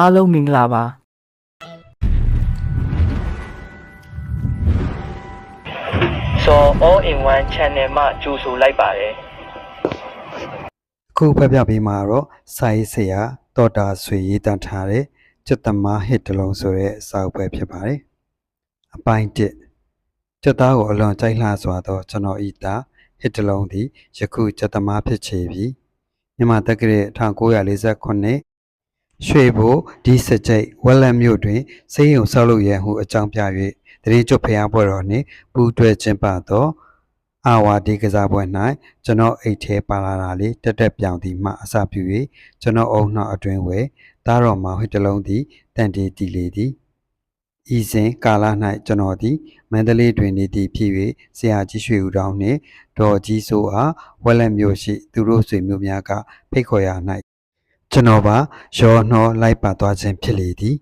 အားလုံးမင်္ဂလာပါဆို all in one channel မှာကြိုဆိုလိုက်ပါတယ်အခုဖတ်ပြပေးမှာတော့စာရေးဆရာတော်တာဆွေရေးသားထားတဲ့ကျက်သမားဟစ်တလုံးဆိုတဲ့စာအုပ်ပဲဖြစ်ပါတယ်။အပိုင်း1ကျက်သားကိုအလွန်ကြိုက်လှစွာသောကျွန်တော်ဤသားဟစ်တလုံးသည်ယခုကျက်သမားဖြစ်ချေပြီ။မြန်မာတက္ကရာ1948 ရွှေဘိုဒီစကြိတ်ဝက်လက်မြို့တွင်စေယုံဆောက်လုပ်ရန်ဟုအကြောင်းပြ၍တရင်ကျွတ်ဖျားပွဲတော်နှင့်ပူးတွဲကျင်းပသောအာဝါဒီကစားပွဲ၌ကျွန်တော်အိတ်ထဲပါလာတာလေးတက်တက်ပြောင်သည်မှအစပြု၍ကျွန်တော်အုံနှောက်အတွင်းဝဲသားတော်မှာဟိတလုံးသည်တန်တီတီလေသည်ဤစဉ်ကာလ၌ကျွန်တော်သည်မန္တလေးတွင်နေသည်ဖြစ်၍ဆရာကြီးရွှေဦးတောင်းနှင့်ဒေါ်ကြီးဆိုအားဝက်လက်မျိုးရှိသူတို့ဆွေမျိုးများကဖိတ်ခေါ်ရာ၌ ကျွန်တော်ပါရောနှောလိုက်ပါသွားခြင်းဖြစ်လေသည်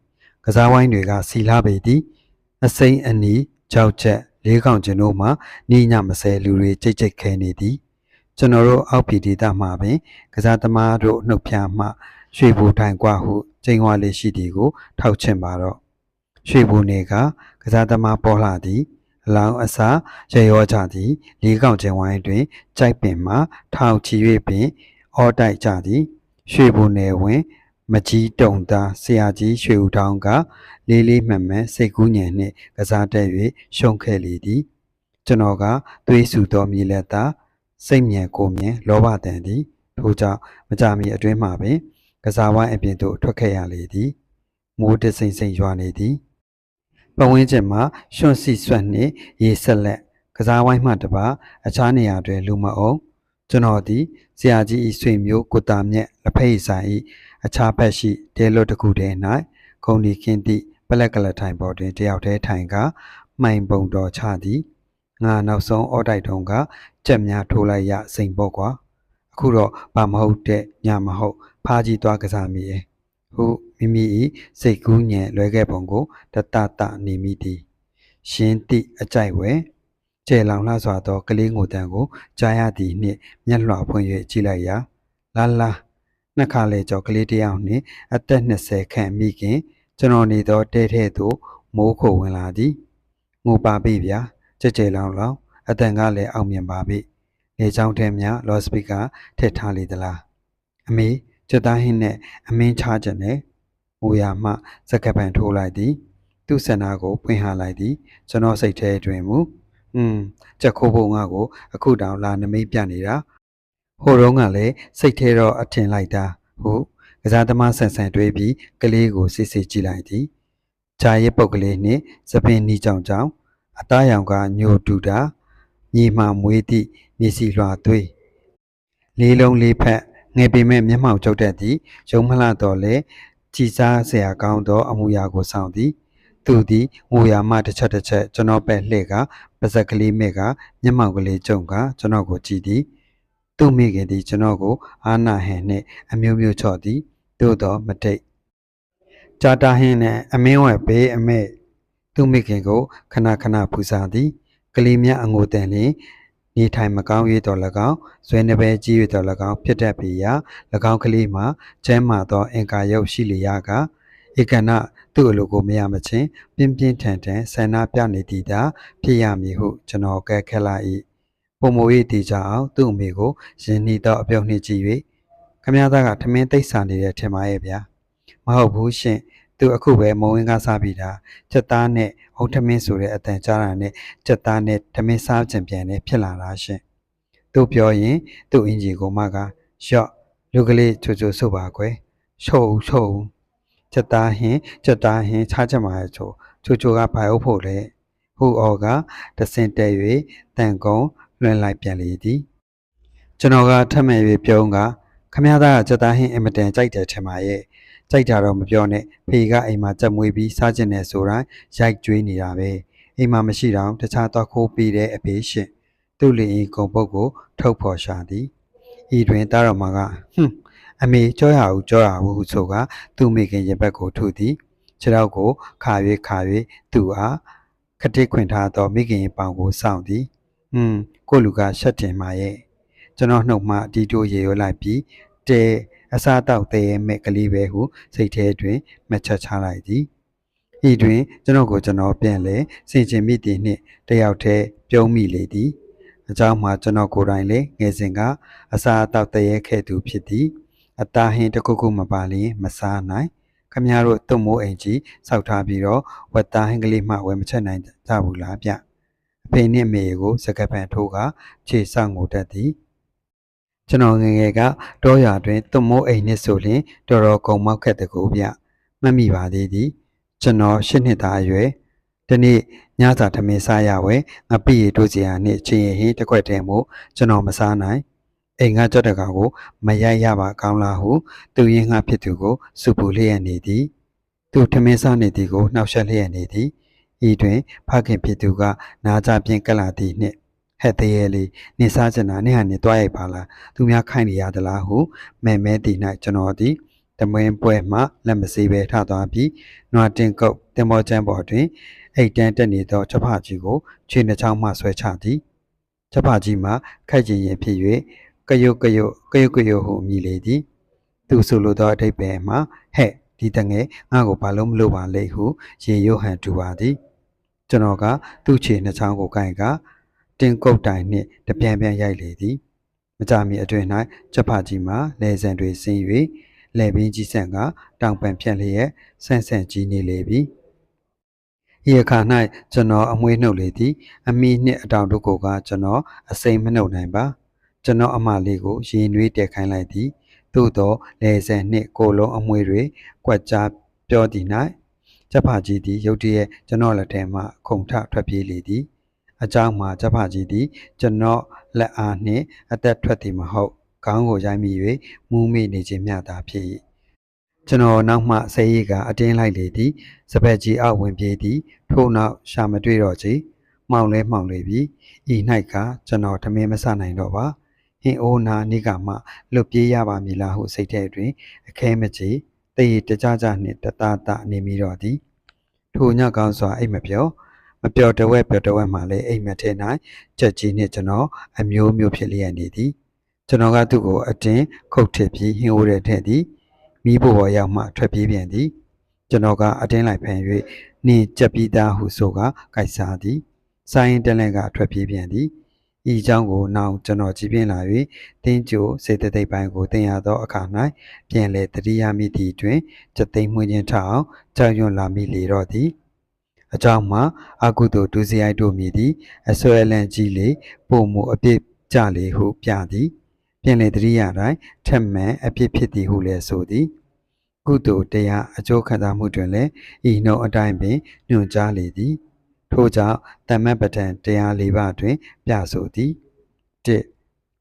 ကစားဝိုင်းတွေကစီလာပေသည်အစိမ့်အနီကြောက်ချက်လေးကောင်ကျင်တို့မှနေညမစဲလူတွေကြိတ်ကြိတ်ခဲနေသည်ကျွန်တော်တို့အောက်ပြည်ဒေသမှာပင် ကစားသမားတို့နှုတ်ပြမှ ရွှေဘူတိုင်ကွာဟုကျင်းဝါလေးရှိသည်ကို ထောက်ချင်ပါတော့ရွှေဘူနေကကစားသမားပေါ်လာသည်အလောင်းအစာရရောကြသည်လေးကောင်ကျင်ဝိုင်းတွင်ကြိုက်ပင်မှထောင်ချီ၍ပင်အော်တိုက်ကြသည် ရွှေဘူနယ်ဝင် မကြီးတုံသားဆရာကြီးရွှေဦးတောင်းက လေးလေးမှန်မှန်စိတ်ကူးညံနှင့်ကစားတက်၍ရှုံးခဲ့လေသည်ကျွန်တော်ကသွေးဆူသောမြေလက်သားစိတ်မြန်ကိုမြင်လောဘတန်သည်ထို့ကြောင့်မကြမီအတွင်းမှပင် ကစားဝိုင်းအပြင်သို့ထွက်ခဲ့ရလေသည်မိုးတစိမ့်စိမ့်ရွာနေသည်ပဝင်းကျင်မှာရွှွန့်စီဆွတ်နှင့်ရေဆက်လက်ကစားဝိုင်းမှတပါအခြားနေရာတွင်လူမအောင် ကျွန်တော်သည်ဆရာကြီးဤဆွေမျိုးကိုတာမြက်လက်ဖက်ရည်ဆိုင်ဤအခြားဘက်ရှိတဲလွတ်တစ်ခုတည်း၌ခုံဒီခင်းသည့်ပလက်ကလထိုင်ပေါ်တွင်တယောက်တည်းထိုင်ကမှိုင်ပုံတော်ချသည်ငါနောက်ဆုံးအော်တိုက်တုံးကကြက်များထိုးလိုက်ရစိန်ပေါ့ကွာအခုတော့ဘာမဟုတ်တဲ့ညမဟုတ်ဖားကြီးသွားကစားမိရဲ့ဟုမိမိ၏စိတ်ကူးညံလွဲခဲ့ပုံကိုတတတနေမိသည်ရှင်းသည့်အကြိုက်ဝဲ ကျဲလောင်လှစွာသောကလေးငိုတန်ကိုကြားရသည်နှင့်မျက်လွှာဖွင့်၍ကြည့်လိုက်ရာလာလာနှစ်ခါလေကြော်ကလေးတစ်ယောက်နှင့်အသက်20ခန့်မိခင်ကျွန်တော်နေသောတဲထဲသို့မိုးခိုဝင်လာသည်ငိုပါပြီဗျာကြဲကြဲလောင်လောင်အတန်ကလည်းအောင်မြင်ပါပြီလေချောင်းထဲများလော့စပီကာထည့်ထားလေသလားအမေကျက်သားဟင်းနဲ့အမင်းချကြတယ်။မူရမှစကပန်ထိုးလိုက်သည်။သူ့ဆန္ဒကိုဖွင့်ဟလိုက်သည်။ကျွန်တော်စိတ်ထဲတွင်မူ อืมချက်ခိုးဖို့ငါကို အခုတောင်လာနမိတ်ပြနေတာဟိုတုန်းကလည်းစိတ်ထဲတော့အထင်လိုက်တာဟုတ်ကစားသမားဆန်ဆန်တွေးပြီးကလေးကိုစစ်စစ်ကြည့်လိုက်သည်။ဂျာရဲ့ပုတ်ကလေးနှင့်သပင်နီကြောင်ကြောင်အသားရောင်ကညိုတူတာညီမှမွေးသည့်မျက်စိလွှာသွေးလေးလုံးလေးဖက်ငယ်ပေမဲ့မျက်မှောက်ကျုပ်တတ်သည်ရုံမလှတော့လဲကြည်စားစရာကောင်းသောအမှုရာကိုဆောင်သည်။ သူသည်ငိုရာမှတစ်ချက်တစ်ချက်ကျွန်တော်ပဲလှည့်ကပါဇက်ကလေးမဲ့ကမျက်မှောက်ကလေးကျုံကကျွန်တော်ကိုကြည့်သည်သူ့မိခင်သည်ကျွန်တော်ကို အာနာဟန်နှင့်အမျိုးမျိုးချော့သည်သို့တော့မတိတ်ကြာတာဟင်းနဲ့အမင်းဝဲဘေးအမဲသူ့မိခင်ကိုခဏခဏပူစားသည်ကလေးများအငိုတန်လျင်နေထိုင်မကောင်း၍တော်၎င်းဇွဲနှပဲကြီး၍တော်၎င်းဖြစ်တတ်ပေရာ၎င်းကလေးမှာကျဲမာသောအင်ကာရုပ်ရှိလျာက ဧကနသူ့အလိုကိုမရမချင်းပြင်းပြင်းထန်ထန်ဆန္ဒပြနေသည်သာဖြစ်ရမည်ဟုကျွန်တော်ကဲခက်လာ၏ပုံမို၏တေချာအောင်သူ့အမေကိုယဉ်နှီးသောအပြုံးနှင့်ကြည့်၍ခမည်းသားကထမင်းသိပ်ဆာနေတဲ့ထင်ပါရဲ့ဗျာမဟုတ်ဘူးရှင်သူအခုပဲမုံဝင်းကားစားပြီးတာချက်သားနဲ့အုတ်ထမင်းဆိုတဲ့အတန်ကြားတာနဲ့ချက်သားနဲ့ထမင်းစားခြင်းပြန်နဲ့ဖြစ်လာတာရှင်သူပြောရင်သူ့အင်ဂျီကိုမကရော့လူကလေးချိုချိုဆိုပါကွယ်ရှုပ်ရှုပ် ချက်သားဟင်းချက်သားဟင်းချားချက်မှာချိုချိုချိုကဘိုင်အုပ်ဖို့လေဟူအော်ကတဆင်တဲ၍တန်ကုန်းလွှင့်လိုက်ပြန်လေသည်ကျွန်တော်ကထပ်မဲ့၍ပြုံးကခမည်းသားကချက်သားဟင်းအင်မတန်ကြိုက်တယ်ထင်ပါရဲ့ကြိုက်တာတော့မပြောနဲ့ဖေကအိမ်မှာကြက်မွေးပြီးစားကျင်နေဆိုတိုင်းရိုက်ကြွေးနေတာပဲအိမ်မှာမရှိတော့တခြားတော့ခိုးပြီးတဲ့အဖေရှင်သူ့လင်ဤကုံပုတ်ကိုထုတ်ဖော်ရှာသည်ဤတွင်တာတော်မှာကဟွန်း အမေကြောရဟုကြောရဟုဟုဆိုကသူ့မိခင်ရင်ဘက်ကိုထုသည်ခြေထောက်ကိုခါ၍ခါ၍သူ့အားခတိခွင်ထားသောမိခင်ရင်ပေါင်ကိုစောင့်သည်อืมကိုလူကရှက်တင်ပါရဲ့ကျွန်တော်နှုတ်မှဒီတို့ရေရွလိုက်ပြီးတဲအစားတောက်သေးမဲ့ကလေးပဲဟုစိတ်ထဲတွင်မချက်ချလိုက်သည်ဤတွင်ကျွန်တော်ကိုကျွန်တော်ပြန်လဲစင်ကျင်မိသည်နှင့်တယောက်တည်းပြုံးမိလေသည်အကြောင်းမှာကျွန်တော်ကိုယ်တိုင်လည်းငယ်စဉ်ကအစာအသောက်တရေခဲ့သူဖြစ်သည် အသားဟင်းတစ်ခုခုမပါလျင်မစားနိုင်ခမည်းတော်တုံမိုးအိမ်ကြီးစောက်ထားပြီးတော့ဝက်သားဟင်းကလေးမှဝယ်မချက်နိုင်ကြဘူးလားဗျအဖေနှင့်မေကိုစကပ်ပန်ထိုးကခြေဆောက်ငိုတတ်သည်ကျွန်တော်ငယ်ငယ်ကတောရွာတွင်သွမိုးအိမ်နှစ်ဆိုလျင်တော်တော်ကုံမောက်ခက်တကူဗျမှတ်မိပါသေးသည်ကျွန်တော်ရှစ်နှစ်သားအရွယ်ဒီနေ့ညစာထမင်းစားရဝဲငါပြည့်ရတို့စီယာနှင့်ချင်းရင်ဟင်းတစ်ခွက်တည်းမို့ကျွန်တော်မစားနိုင် အိမ်ကကြက်တကောင်ကိုမရိုက်ရပါကောင်းလားဟုသူရင်းငှဖြစ်သူကိုစုပူလျက်နေသည်သူထမင်းစားနေသည်ကိုနှောက်ယှက်လျက်နေသည်ဤတွင်ဖခင်ဖြစ်သူကနာကြပြင်းကက်လာသည်နှင့်ဟဲ့သေးရဲ့လေးနေစားချင်တာနေဟာနေတွားရိုက်ပါလားသူများခိုင်းနေရသလားဟုမဲမဲတည်၌ကျွန်တော်သည်တမင်းပွဲမှလက်မစေးပဲထသွားပြီးနွားတင်ကုတ်တင်မောချမ်းပေါ်တွင်အိတ်တန်းတက်နေသောချက်ဖကြီးကိုခြေနှချောင်းမှဆွဲချသည်ချက်ဖကြီးမှခိုက်ကြည်ရင်ဖြစ်၍ ကယုတ်ကယုတ်ကယုတ်ကယုတ်ဟုမြည်လေသည်သူဆိုလိုသောအထိပ္ပယ်မှာဟဲ့ဒီတငယ်ငါ့ကိုဘာလို့မလုပ်ပါလဲဟုရေရွဟန်တူပါသည်ကျွန်တော်ကသူ့ခြေနှချောင်းကိုကိုင်ကတင်ကုတ်တိုင်နှင့်တပြန်ပြန်ရိုက်လေသည်မကြမီအတွင်၌ချက်ဖကြီးမှလဲဆန်တွေဆင်း၍လဲပင်ကြီးဆန်ကတောင်ပန်ဖြန့်လျက်ဆန့်ဆန့်ကြီးနေလေပြီ။ဤအခါ၌ကျွန်တော်အမွေးနှုတ်လေသည် အမိနှင့်အတောင်တို့ကိုကကျွန်တော်အစိမ်မနှုတ်နိုင်ပါ။ ကျွန်တော်အမလေးကိုရင်နွေးတက်ခိုင်းလိုက်သည်သို့သောလေဆန်နှင့်ကိုလုံးအမွေတွေကွက်ကြားပြောသည်၌ချက်ဖကြီးသည်ရုတ်တရက်ကျွန်တော်လက်ထဲမှခုန်ထထွက်ပြေးလေသည်အကြောင်းမှာချက်ဖကြီးသည် ကျွန်တော်လက်အားနှင့်အသက်ထွက်သည်မဟုတ်ခေါင်းကိုရိုက်မိ၍မူးမိနေခြင်းမျှသာဖြစ်၏ကျွန်တော်နောက်မှဆေးရည်ကအတင်းလိုက်လေသည်စပက်ကြီးအောက်ဝင်ပြေးသည်ထို့နောက်ရှာမတွေ့တော့ချေမှောင်လဲမှောင်လေပြီဤ၌ကကျွန်တော်ထမင်းမဆနိုင်တော့ပါ ဟင်အိုးနာနိကမှလွတ်ပြေးရပါမည်လားဟုစိတ်ထဲတွင်အခဲမချေတည်တကြကြနှင့်တသားသားနေမိတော့သည်ထိုညကောင်းစွာအိတ်မပြောမပြောတဝက်ပြောတဝက်မှလည်းအိမ်မထဲ၌ချက်ကြီးနှင့်ကျွန်တော်အမျိုးမျိုးဖြစ်လျက်နေသည်ကျွန်တော်ကသူ့ကိုအတင်းခုတ်ထစ်ပြီးဟင်းအိုးတဲ့ထက်သည်မိဖို့ပေါ်ရောက်မှထွက်ပြေးပြန်သည်ကျွန်တော်ကအတင်းလိုက်ဖန်၍နင်းကြက်ပြီးသားဟုဆိုကကြိုက်စားသည်ဆိုင်းတလဲကထွက်ပြေးပြန်သည် ဤအကြောင်းကိုနောက်ကျွန်တော်ကြည်ပြင်းလာ၍တင်းကျိုစေတသိက်ပိုင်းကိုသင်ရသောအခါ၌ပြန်လေတတိယမိသည့်တွင်စသိမ့်မှွင့်ခြင်းထအောင်ကြောက်ရွံ့လာမိလေတော့သည်အကြောင်းမှာအကုသို့ဒုစရိုက်တို့မည်သည်အဆွဲအလန့်ကြီးလေပုံမှုအပြစ်ကြလေဟုပြသည်ပြန်လေတရိယာတိုင်းထက်မှန်အပြစ်ဖြစ်သည်ဟုလည်းဆိုသည်ကုသိုလ်တရားအကျိုးခံစားမှုတွင်လည်းဤနှုံအတိုင်းပင်ညွှန်ကြားလေသည် ထို့ကြောင့်တမ္မပဋ္ဌာန်တရား၄ပါးတွင် ပြဆိုသည်၁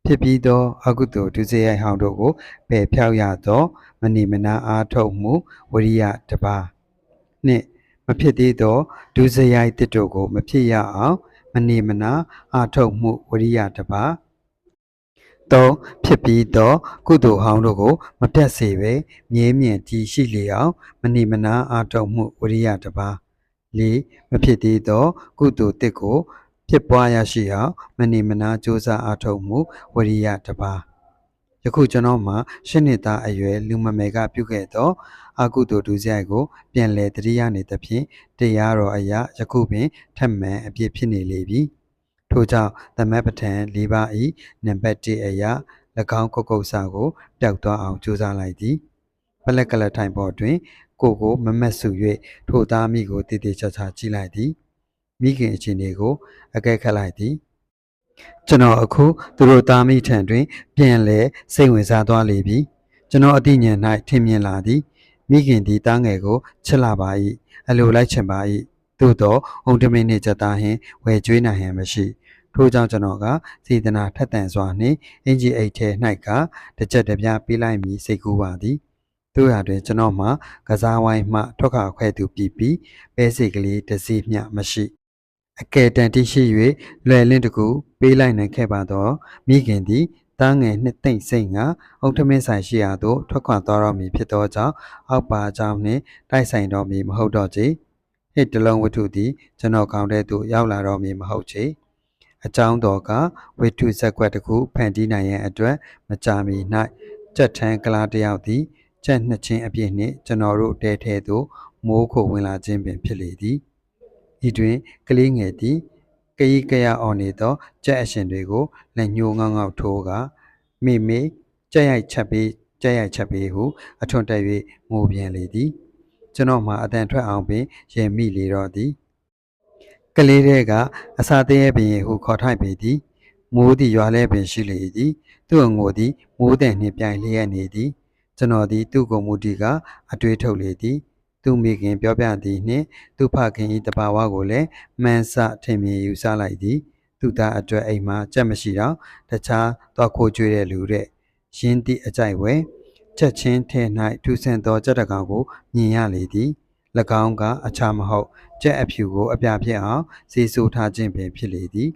ဖြစ်ပြီးသောအကုသိုလ်ဒုစရိုက်ဟောင်းတို့ကိုပယ်ဖြောက်ရသော မဏိမနာအားထုတ်မှုဝရိယတစ်ပါးနှင့်မဖြစ်သေးသောဒုစရိုက်တစ်တို့ကိုမဖြစ်ရအောင်မဏိမနာအားထုတ်မှုဝရိယတစ်ပါး၃ဖြစ်ပြီးသောကုသိုလ်ဟောင်းတို့ကို မပြတ်စေပဲမြဲမြံတည်ရှိလေအောင်မဏိမနာအာထုံမှုဝရိယတစ်ပါး ၄မဖြစ်သေးသောကုသိုလ်တစ်ကိုဖြစ်ပွားရရှိအောင်မဏိမနာကြိုးစားအာထုံမှုဝရိယတစ်ပါးယခုကျွန်တော်မှာရှစ်နှစ်သားအရွယ်လူမမယ်ကပြုခဲ့သောအကုသိုလ်ဒုစရိုက်ကို ပြန်လည်တတိယနေသဖြင့်တရားတော်အရာယခုပင်ထပ်မံအပြစ်ဖြစ်နေလေပြီထို့ကြောင့်သမတ်ပဋ္ဌာန်၄ပါးဤနံပါတ်1အရာ၎င်းကုတ်ကုတ်စာကိုပျောက်သွားအောင်ကြိုးစားလိုက်သည်ပလက်ကလထိုင်ပေါ်တွင် ကိုကိုမမတ်ဆူ၍ထိုသားမိကိုတည်တည်ချာချာကြည့်လိုက်သည်မိခင်အချင်းတွေကိုအကဲခတ်လိုက်သည်ကျွန်တော်အခုသူတို့သားမိထံတွင် ပြန်လဲစိတ်ဝင်စားသွားလေပြီကျွန်တော်အသိဉာဏ်၌ထင်မြင်လာသည်မိခင်ဒီသားငယ်ကိုချစ်လာပါ၏အလိုလိုက်ချင်ပါ၏သို့တော့အုံတမင်းနှင့်ချက်သားဟင်ဝယ်ကျွေးနိုင်ဟန်မရှိထို့ကြောင့်ကျွန်တော်ကစေတနာထက်သန်စွာနှင့်အင်ဂျီအိတ်ထဲ၌ကတစ်ချက်တစ်ပြားပေးလိုက်မည်စိတ်ကူးပါသည် တို့ရတွင်ကျွန်တော်မှကစားဝိုင်းမှထွက်ခါခွဲသူပြီးပြီးပဲစိတ်ကလေးတစ်စီးမျှမရှိအကယ်တန်တိရှိ၍လွယ်လင်းတကူပေးလိုက်နိုင်ခဲ့ပါတော့မိခင်သည်တားငယ်နှစ်သိမ့်စိတ်ကအုတ်ထမင်းဆိုင်ရှိရာသို့ထွက်ခွာသွားတော့မည်ဖြစ်သောကြောင့်အောက်ပါကြောင့်နှင့်တိုက်ဆိုင်တော့မည်မဟုတ်တော့ချေဟစ်တလုံးဝတ္ထုသည်ကျွန်တော်ကောင်းတဲ့သို့ရောက်လာတော့မည်မဟုတ်ချေအကြောင်းတော်ကဝိတုဇက်ကွက်တစ်ခုဖန်တီးနိုင်ရန်အတွက်မကြာမီ၌ကြက်ထန်းကလားတစ်ယောက်သည် ကြက်နှစ်ချင်းအပြည့်နှင့်ကျွန်တော်တို့တဲထဲသို့မိုးခိုဝင်လာခြင်းပင်ဖြစ်လေသည်ဤတွင်ကလေးငယ်သည်ကရီကရအော်နေသောကြက်အရှင်တွေကိုလက်ညှိုးငေါငေါထိုးကမိမိကြက်ရိုက်ချက်ပြီးကြက်ရိုက်ချက်ပြီးဟုအထွန်းတက်၍ငိုပြန်လေသည် ကျွန်တော်မှအတန်ထွက်အောင်ပင်ရင်မိလေတော့သည်ကလေးတဲ့ကအစာသေးရဲ့ပင်ဟုခေါ်ထိုက်ပေသည်မိုးသည်ရွာလဲပင်ရှိလေသည် သူ့အငိုသည်မိုးတဲ့နှင့်ပြိုင်လျက်နေသည် ကျွန်တော်သည်သူ့ကိုမူတီကအတွေးထုတ်လေသည်သူမိခင်ပြောပြသည်နှင့်သူဖခင်၏တဘာဝကိုလည်းမှန်းဆထင်မြင်ယူဆလိုက်သည် သူသားအတွက်အိမ်မှာကြက်မရှိတော့တခြားတော့ခိုးကျွေးတဲ့လူတဲ့ရင်းသည့်အကြိုက်ဝဲချက်ချင်းထဲ၌ထူဆန်သောကြက်တကောင်ကိုမြင်ရလေသည်၎င်းကအခြားမဟုတ်ကြက်အဖြူကိုအပြဖြစ်အောင်စီဆိုထားခြင်းပင်ဖြစ်လေသည်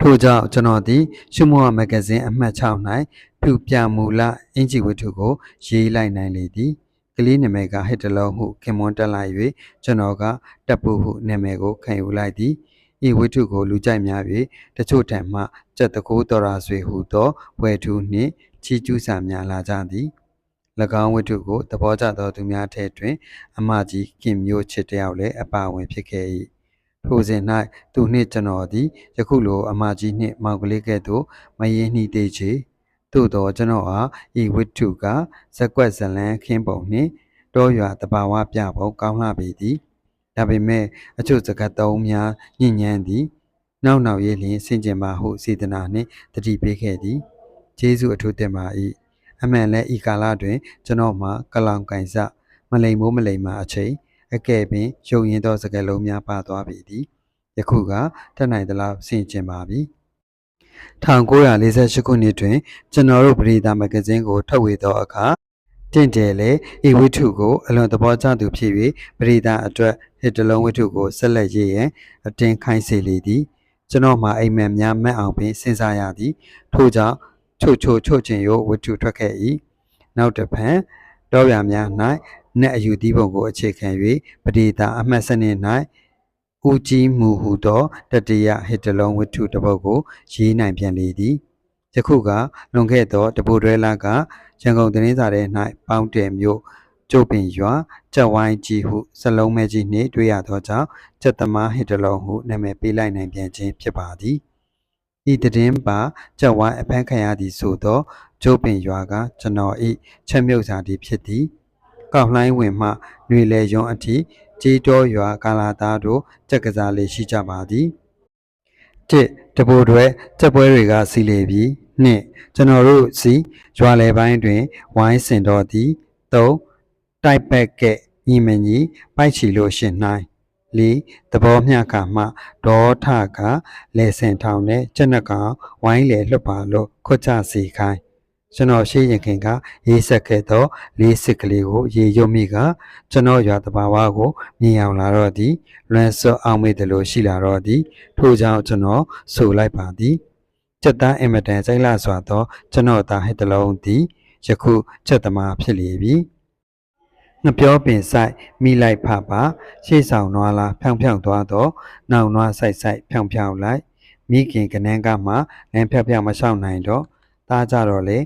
ထို့ကြောင့်ကျွန်တော်သည်ရှုမောမဂ္ဂဇင်းအမှတ်6၌ ပြုပြမူလအင်ဂျီဝတ္ထုကို ရေးလိုက်နိုင်လေသည်ကလေးနာမည်ကဟစ်တလုံးဟုခင်မွန်းတက်လိုက်၍ကျွန်တော်ကတပ်ပူဟုနာမည်ကိုခံယူလိုက်သည်ဤဝတ္ထုကိုလူကြိုက်များ၍တချို့ထံမှကြက်တကိုးတော်ရာဆွေဟုသောဝယ်ထူးနှင့်ချီကျူးစာများလာကြသည်၎င်းဝတ္ထုကိုသဘောကျသောသူများထဲတွင် အမကြီးခင်မျိုးချစ်တယောက်လည်းအပါဝင်ဖြစ်ခဲ့၏ထိုစဉ်၌သူနှင့်ကျွန်တော်သည်ယခုလိုအမကြီးနှင့်မောင်ကလေးကဲ့သို့မယင်းနှီးသေးချေ သို့သောကျွန်တော်အားဤဝတ္ထုကဇက်ကွက်ဇလန်းခင်းပုံနှင့်တောရွာတဘာဝပြပုံကောင်းလှပေသည်ဒါပေမဲ့အချို့စကားသုံးများညဉ့်ညမ်းသည် နောက်နောက်ရေးလျင်ဆင်ကျင်ပါဟုစေတနာနှင့်တတိပေးခဲ့သည်ကျေးဇူးအထူးတင်ပါ၏အမှန်လဲဤကာလတွင် ကျွန်တော်မှာကလောင်ကင်စမလိမ်မိုးမလိမ်မာအချိန်အကဲ့ပင်ရုပ်ရင်းသောစကားလုံးများပါသွားပြီသည်ယခုကတတ်နိုင်သလောက်ဆင်ကျင်ပါပြီ 1948ခုနှစ်တွင် ကျွန်တော်တို့ပရိသတ်မဂ္ဂဇင်းကိုထုတ်ဝေသောအခါတင့်တယ်လေဤဝိထုကိုအလွန်သဘောကျသူဖြစ်၍ပရိသတ်အတွက်ဟစ်တလုံးဝိထုကိုဆက်လက်ရေးရန်အတင်းခိုင်းစေလေသည်ကျွန်တော်မှာအိမ်မက်များမက်အောင်ပင်စဉ်းစားရသည်ထို့ကြောင့်ချို့ချို့ချို့ချင်ရို့ဝိထုထွက်ခဲ့၏နောက်တစ်ဖန်တောပြများ၌နက်အယူသီးပုံကိုအခြေခံ၍ပရိသတ်အမှတ်စနစ်၌ ဦးကြီးမူဟုသောတတိယဟစ်တလုံးဝိထုတစ်ပုဒ်ကိုရေးနိုင်ပြန်လေသည်ယခုကလွန်ခဲ့သောတပူတွဲလာကရန်ကုန်သတင်းစာထဲ၌ပေါင်းတယ်မြို့ကျုပ်ပင်ရွာကြက်ဝိုင်းကြီးဟုစလုံးမဲကြီးနှင့်တွေ့ရသောကြောင့်ကျက်သမားဟစ်တလုံးဟုနာမည်ပေးလိုက်နိုင်ပြန်ခြင်းဖြစ်ပါသည်ဤတည်င်းပါကြက်ဝိုင်းအဖမ်းခံရသည်ဆိုသောကျုပ်ပင်ရွာကကျွန်တော်ဤချက်မြုပ်စာသည်ဖြစ်သည်ကောက်လှိုင်းဝင်မှຫນွေလေရုံအထိ ကြေးတော်ရွာကာလာသားတို့ကြက်ကစားလေးရှိကြပါသည်တစ်တပိုတွေစက်ပွဲတွေကစီလေပြီနှစ်ကျွန်တော်တို့စီရွာလေပိုင်းတွင် ဝိုင်းစင်တော်သည်သုံးတိုက်ပက်ကဲ့ညီမညီပိုက်ချီလို့ရှင်နိုင်လေးသဘောမျှကမှဒေါထကလေစင်ထောင်နဲ့ကျက်နှကောင်ဝိုင်းလေလွတ်ပါလို့ခွတ်ချစီခိုင်း ကျွန်တော်ရှေ့ရင်ခင်ကရေးဆက်ခဲ့သောလေးစစ်ကလေးကိုရေရွတ်မိကကျွန်တော်ရွာတဘာဝကိုမြင်အောင်လာတော့သည်လွန်စောအောင်မေ့တယ်လို့ရှိလာတော့သည်ထို့ကြောင့်ကျွန်တော်ဆိုလိုက်ပါသည်စက်သားအင်မတန်စိတ်လစွာသောကျွန်တော်သားဟစ်တလုံးသည်ယခုချက်သမားဖြစ်လေပြီငပြောပင်ဆိုင်မိလိုက်ဖပါရှေ့ဆောင်နွားလားဖြောင်ဖြောင်သွားတော့နောက်နွားဆိုင်ဆိုင်ဖြောင်ဖြောင်လိုက်မိခင်ကနန်းကမှလမ်းဖြောင်ဖြောင်မရှောင်နိုင်တော့သားကြတော့လေ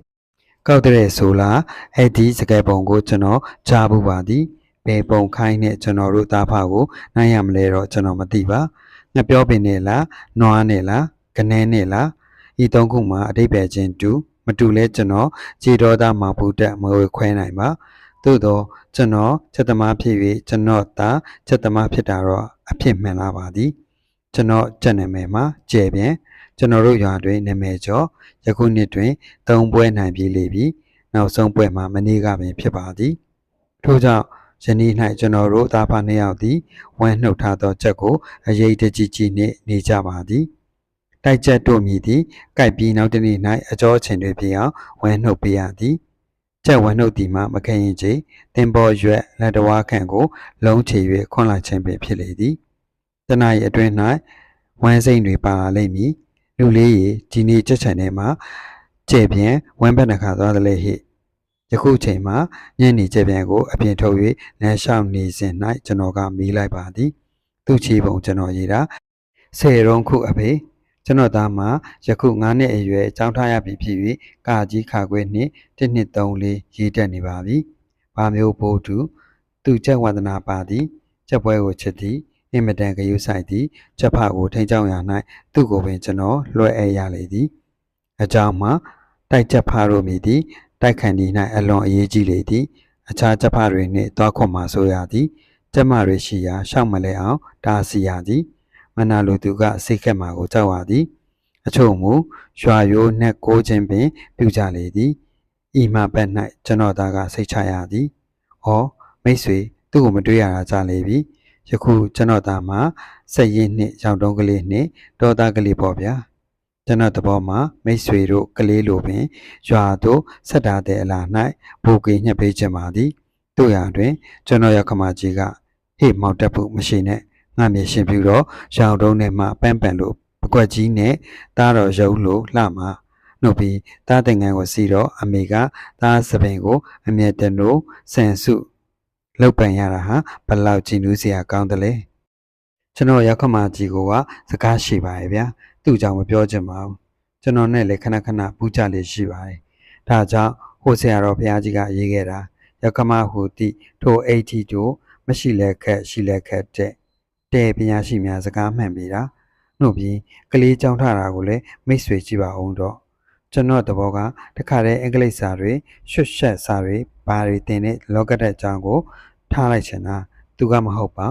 ကောက်တဲ့ဆိုလားအဲ့ဒီစကဲပုံကိုကျွန်တော်ကြားဘူးပါသည်ဘယ်ပုံခိုင်းနဲ့ကျွန်တော်တို့သားဖကိုနိုင်ရမလဲတော့ကျွန်တော်မသိပါငပြောပင်နဲ့လားနွားနဲ့လားကနန်းနဲ့လားဤသုံးခုမှာအတိတ်ပဲချင်းတူမတူလဲကျွန်တော်ခြေတော်သားမှာဘူးတက်မဝေခွဲနိုင်ပါသို့တော့ကျွန်တော်ချက်သမားဖြစ်၍ကျွန်တော်သာချက်သမားဖြစ်တာတော့အဖြစ်မှန်လာပါသည်ကျွန်တော်ချက်နာမည်မှာကျဲပြန် ကျွန်တော်တို့ရွာတွင်နာမည်ကျော်ယခုနှစ်တွင်သုံးပွဲနိုင်ပြီလေပြီနောက်ဆုံးပွဲမှာမနေ့ကပင်ဖြစ်ပါသည်ထို့ကြောင့်ယနေ့၌ကျွန်တော်တို့သားဖာနှစ်ယောက်သည်ဝမ်းနှုတ်ထားသောချက်ကိုအရေးတကြီးကြီးနှင့်နေကြပါသည်တိုက်ချက်တို့မြည်သည်ကြိုက်ပြီးနောက်တစ်နေ့၌အကျော်အချိန်တွေပြအောင်ဝမ်းနှုတ်ပေးရသည်ကျက်ဝမ်းနှုတ်သည်မှမခရင်ချေတင်ပေါ်ရွက်လက်တော်ဝါခန့်ကို လုံးချေ၍ခွန်လာခြင်းပင်ဖြစ်လေသည်တနအီအတွင်း၌ဝမ်းစိမ့်တွေပါလာလိမ့်မည် လူလေးရေဒီနေ့ချက်ချန်ထဲမှာကျဲပြန်ဝမ်းဘက်နှခါသွားသလဲဟိယခုချိန်မှာညနေကျဲပြန်ကိုအပြင်ထုတ်၍လမ်းလျှောက်နေစဉ်၌ကျွန်တော်ကမီးလိုက်ပါသည်သူ့ချီပုံကျွန်တော်ရေးတာဆယ်ရုံးခုအဖေကျွန်တော်သားမှာယခု9နှစ်အရွယ်အကြောင်းထားရပြီဖြစ်၍ကာကြီးခါခွေနှင့်1နှစ်3လေးရေးတက်နေပါပြီ။ဘာမျိုးဘိုးတူသူချက်ဝန္ဒနာပါသည်ချက်ပွဲကိုချစ်သည် အင်မတန်ဂယုဆိုင်သည်ချက်ဖကိုထိန်ချောင်းရ၌သူ့ကိုပင်ကျွန်တော်လွှဲအပ်ရလေသည်။အကြောင်းမှာတိုက်ချက်ဖတို့မိသည်တိုက်ခန်ဒီ၌အလွန်အရေးကြီးလေသည်အခြားချက်ဖတွေနှင့်တွားခွန်မှဆိုရသည်ကျမတွေရှိရာရှောက်မလဲအောင်ဒါစီရသည်မနာလိုသူကစိတ်ခက်မှာကိုကြောက်ရသည်အချို့မူရွာရိုးနှက်ကိုခြင်းပင်ပြုကြလေသည်ဤမှဘက်၌ကျွန်တော်သားကစိတ်ချရသည်ဩမိတ်ဆွေသူ့ကိုမတွေ့ရတာကြလေပြီ ယခုကျွန်တော်သားမှာစက်ရင်းနှင့်ရောင်တုံးကလေးနှင့်ဒေါသားကလေးပေါ့ဗျာကျွန်တော်တဘောမှာမိတ်ဆွေတို့ကလေးလိုပင်ရွာသို့ဆက်တာတဲ့အလား၌ဘူကေညှက်ပေးခြင်းပါသည်တို့ရာတွင် ကျွန်တော်ရောက်ခမကြီးကဟေ့မောက်တက်ဖို့မရှိနဲ့ငါမြေရှင်ပြူတော့ရောင်တုံးနဲ့မှပန်းပန်လို့ပကွက်ကြီးနဲ့တားတော့ရုံလို့လှမှာနှုတ်ပြီးတားတဲ့ငန်းကိုစီတော့အမေကတားစပင်ကို အမျက်တနိုးဆန်စု လောက်ပန်ရတာဟာဘလောက်ကြည်နူးစရာကောင်းတယ်လေကျွန်တော်ရောက်ခမကြီးကစကားရှိပါရဲ့ဗျာသူ့ကြောင့်မပြောချင်ပါဘူးကျွန်တော်နဲ့လည်းခဏခဏပူးကြလေးရှိပါတယ်ဒါကြောင့်ဟိုဆရာတော်ဘုရားကြီးကရေးခဲ့တာရောက်ခမဟူတိထိုအိဋ္ဌိတို့မရှိလဲခက်ရှိလဲခက်တဲ့တဲ့ပညာရှိများစကားမှန်ပြီတာနှုတ်ပြီးကလေးကြောင်းထတာကိုလည်းမိတ်ဆွေကြည့်ပါအောင်တော့ ကျွန်တော်တဘောကတခါတည်းအင်္ဂလိပ်စာတွေရွှတ်ရှက်စာတွေဘာတွေတင်တဲ့လောကတဲ့အကြောင်းကို ထားလိုက်ချင်တာသူကမဟုတ်ပါ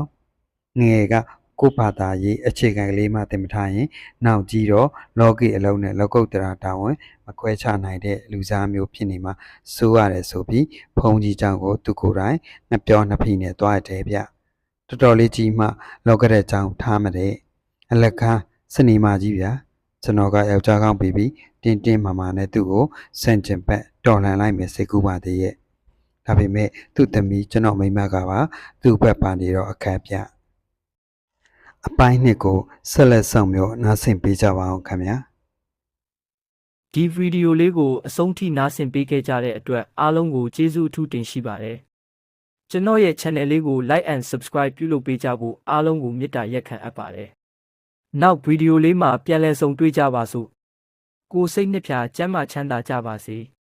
ငယ်ကကိုယ့်ဘာသာရေးအခြေခံကလေးမှတင်မထားရင် နောက်ကြီးတော့လောကီအလုံးနဲ့လောကုတ္တရာတာဝန်မခွဲခြားနိုင်တဲ့လူစားမျိုးဖြစ်နေမှာစိုးရတယ်ဆိုပြီးဘုံကြီးကြောင့်ကိုသူကိုယ်တိုင်နှစ်ပြောနှစ်ဖိနဲ့တွားတယ်ဗျတော်တော်လေးကြီးမှ လောကတဲ့ကြောင်ထားမတဲ့အလက်ခန်းစနေမကြီးဗျာ ကျွန်တော်ကယောက်ျားကောင်းပြီးပြီးတင်းတင်းမာမာနဲ့သူ့ကိုစန့်ကျင်ဘက်တော်လှန်လိုက်မယ်စိတ်ကူးပါသေးရဲ့ဒါပေမဲ့သူ့သမီးကျွန်တော်မိန်းမကပါသူ့ဘက်ပါနေတော့အခက်ပြအပိုင်းနှစ်ကိုဆက်လက်ဆောင်မျိုးနားဆင်ပေးကြပါအောင်ခင်ဗျာဒီဗီဒီယိုလေးကိုအဆုံးထိနားဆင်ပေးခဲ့ကြတဲ့အတွက်အားလုံးကိုကျေးဇူးအထူးတင်ရှိပါတယ်။ကျွန်တော်ရဲ့ channel လေးကို like and subscribe ပြုလုပ်ပေးကြဖို့အားလုံးကိုမေတ္တာရက်ခံအပ်ပါတယ်။ နောက်ဗီဒီယိုလေးမှာပြန်လည်ဆုံတွေ့ကြပါစို့။ကိုယ်စိတ်နှစ်ဖြာကျမ်းမာချမ်းသာကြပါစေ။